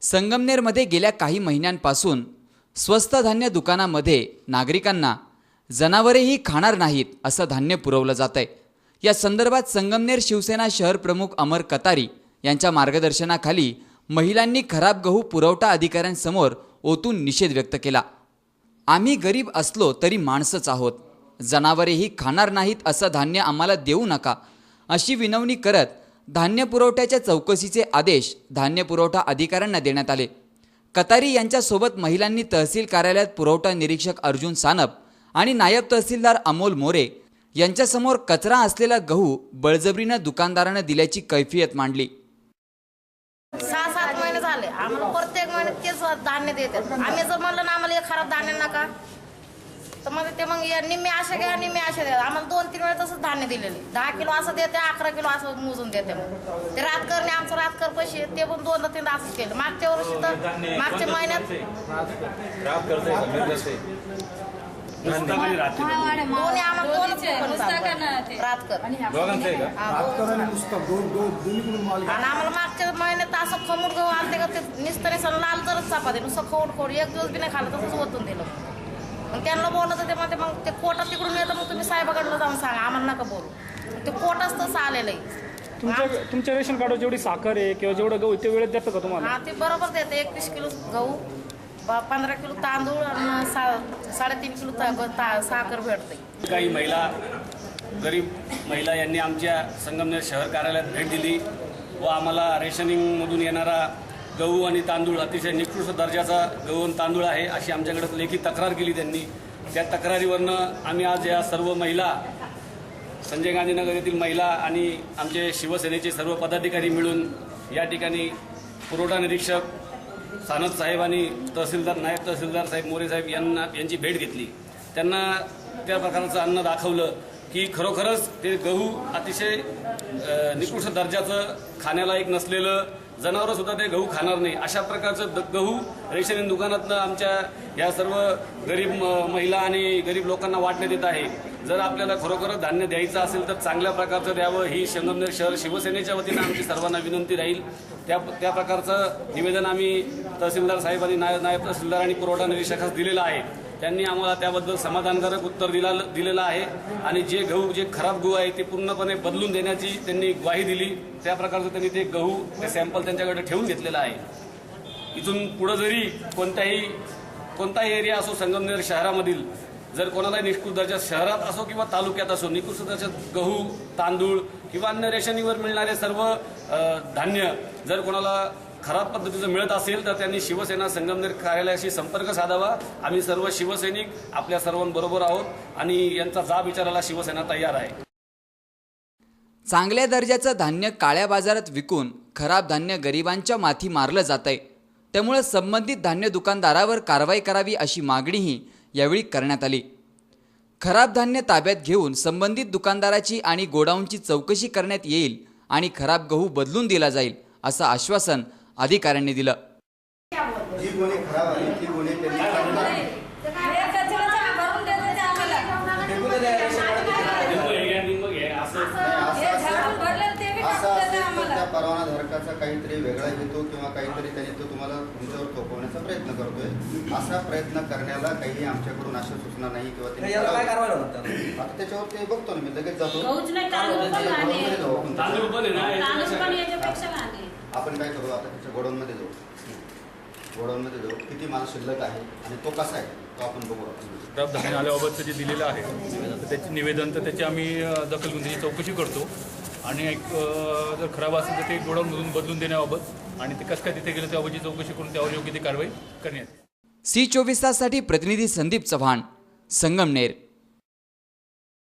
संगमनेरमध्ये गेल्या काही महिन्यांपासून स्वस्त धान्य दुकानामध्ये नागरिकांना जनावरेही खाणार नाहीत असं धान्य पुरवलं जात आहे या संदर्भात संगमनेर शिवसेना शहर प्रमुख अमर कतारी यांच्या मार्गदर्शनाखाली महिलांनी खराब गहू पुरवठा अधिकाऱ्यांसमोर ओतून निषेध व्यक्त केला. आम्ही गरीब असलो तरी माणसंच आहोत. जनावरेही खाणार नाहीत असं धान्य आम्हाला देऊ नका अशी विनवणी करत धान्य पुरवठ्याच्या चौकशीचे आदेश धान्य पुरवठा अधिकाऱ्यांना देण्यात आले. कतारी यांच्यासोबत महिलांनी तहसील कार्यालयात पुरवठा निरीक्षक अर्जुन सानप आणि नायब तहसीलदार अमोल मोरे यांच्यासमोर कचरा असलेला गहू बळजबरीनं दुकानदारानं दिल्याची कैफियत मांडली. सहा सात महिने झाले. आम्हाला प्रत्येक महिन्यात तेच धान्य देतात. आम्ही जर म्हणलं ना आम्हाला खराब धान्य नका तर मग ते मग निम्मे अशा घ्या निम्मे अशा द्या. आम्हाला दोन तीन वेळा तसंच धान्य दिलेले. दहा किलो असं देते अकरा किलो असं मोजून देते मग. ते रातकरने आमचं रातकर पैसे ते पण दोनदा तीनदा असंच केलं. मागच्या वर्षी तर मागच्या महिन्यात आम्हाला मागच्या महिन्यात असं खमूर गहू आलते का ते नुसतं नुसतं लाल तरच चपाती. नुसतं खवड खोड एक दिवस बी नाही खाल्लं तसंच ओतून दिलं. मग त्यांना बोललं तर ते म्हणते मग ते कोटा तिकडून येतं मग तुम्ही साहेबाकडलं जाऊन सांगा. आम्हाला नका बोलू. ते कोटाच तसं आलेलं आहे. तुमच्या तुमच्या रेशन कार्डवर जेवढी साखर आहे किंवा जेवढं गहू आहे, ते वेळेत देतं का तुम्हाला? हा ते बरोबर देते. एकवीस किलो गहू ब- पंधरा किलो तांदूळ आणि सा साडेतीन किलो ता- ता- साखर भेटते. काही महिला गरीब महिला यांनी आमच्या संगमनेर शहर कार्यालयात भेट दिली व आम्हाला रेशनिंगमधून येणारा गहू आणि तांदूळ अतिशय निकृष्ट दर्जाचा गहू आणि तांदूळ आहे अशी आमच्याकडे लेखी तक्रार केली त्यांनी. त्या तक्रारीवरनं आम्ही आज या सर्व महिला संजय गांधीनगर येथील महिला आणि आमचे शिवसेनेचे सर्व पदाधिकारी मिळून या ठिकाणी पुरवठा निरीक्षक सानद साहेब आणि तहसीलदार नायब तहसीलदार साहेब मोरे साहेब यांना यांची भेट घेतली. त्यांना त्या प्रकारचं अन्न दाखवलं की खरोखरच ते गहू अतिशय निकृष्ट दर्जाचं खाण्याला एक नसलेलं जनावरं सुद्धा ते गहू खाणार नाही. अशा प्रकारचं द- गहू रेशन दुकानातनं आमच्या या सर्व गरीब म- महिला आणि गरीब लोकांना वाटण्यात येत आहे. जर आपल्याला खरोखरच धान्य द्यायचं असेल तर चांगल्या प्रकारचं द्यावं. ही संगमनेर शहर शिवसेनेच्या वतीनं आमची सर्वांना विनंती राहील. त्या त्या प्रकारचं निवेदन आम्ही तहसीलदार साहेब आणि नायब नायब तहसीलदार आणि पुरवठा निरीक्षकास दिलेलं आहे. त्यांनी आम्हाला त्याबद्दल समाधानकारक उत्तर दिला दिलेलं आहे. आणि जे गहू जे खराब गहू आहे ते पूर्णपणे बदलून देण्याची त्यांनी ग्वाही दिली. त्या प्रकारचं त्यांनी ते गहू ते सॅम्पल त्यांच्याकडे ठेवून घेतलेलं आहे. इथून पुढं जरी कोणत्याही कोणताही एरिया असो संगमनेर शहरामधील जर कोणाला निष्कृत दर्जा शहरात असो किंवा तालुक्यात असो निकृष्ट दर्जात गहू तांदूळ किंवा अन्य रेशनीवर मिळणारे सर्व धान्य जर कोणाला खराब पद्धतीचं मिळत असेल तर त्यांनी शिवसेना संगमनेर कार्यालयाशी संपर्क साधावा. आम्ही सर्व शिवसैनिक आपल्या सर्वांबरोबर आहोत आणि यांचा जाब विचारायला शिवसेना तयार आहे. चांगल्या दर्जाचं धान्य काळ्या बाजारात विकून खराब धान्य गरिबांच्या माथी मारलं जात आहे त्यामुळे संबंधित धान्य दुकानदारावर कारवाई करावी अशी मागणीही यावेळी करण्यात आली. खराब धान्य ताब्यात घेऊन संबंधित दुकानदाराची आणि गोडाऊनची चौकशी करण्यात येईल आणि खराब गहू बदलून दिला जाईल असं आश्वासन अधिकाऱ्यांनी दिलं जी गुन्हे खराब आली ती गुन्हे त्यांनी काढून टाकली. असं नाही, असं असेल- असं त्या परवानाधारकाचा काहीतरी वेगळा हेतू किंवा काहीतरी त्यांनी तो तुम्हाला तुमच्यावर थोपवण्याचा प्रयत्न करतोय. असा प्रयत्न करण्याला काही आमच्याकडून अशा सूचना नाही किंवा त्यांनी याला काय करावं. कारवाई होतात आता त्याच्यावर ते बघतो ना मी लगेच जातो. गहूच नाही, तांदूळ पण लहान आहे. गोडाऊनमध्ये जाऊ. आपण. तांदूळ पण आहे ना तांदूळ पण याच्यापेक्षा लहान आहे. आपण काय करू आता त्याच्या गोडाऊनमध्ये जाऊ. गोडाऊनमध्ये जाऊ. किती माल शिल्लक आहे आणि तो कसा आहे तो आपण बघू आपण खराब धान्य आल्याबाबतचं जे दिलेलं आहे तर त्याचे निवेदन तर त्याची आम्ही अ, दखल घेऊन त्याची चौकशी करतो. आणि एक जर खराब असेल तर ते गोडाऊनमधून बदलून देण्याबाबत आणि ते कसं काय तिथे गेलं त्याबाबतची चौकशी करून त्यावर योग्य ती कारवाई करण्यात सी चोवीस ताससाठी प्रतिनिधी संदीप चव्हाण संगमनेर.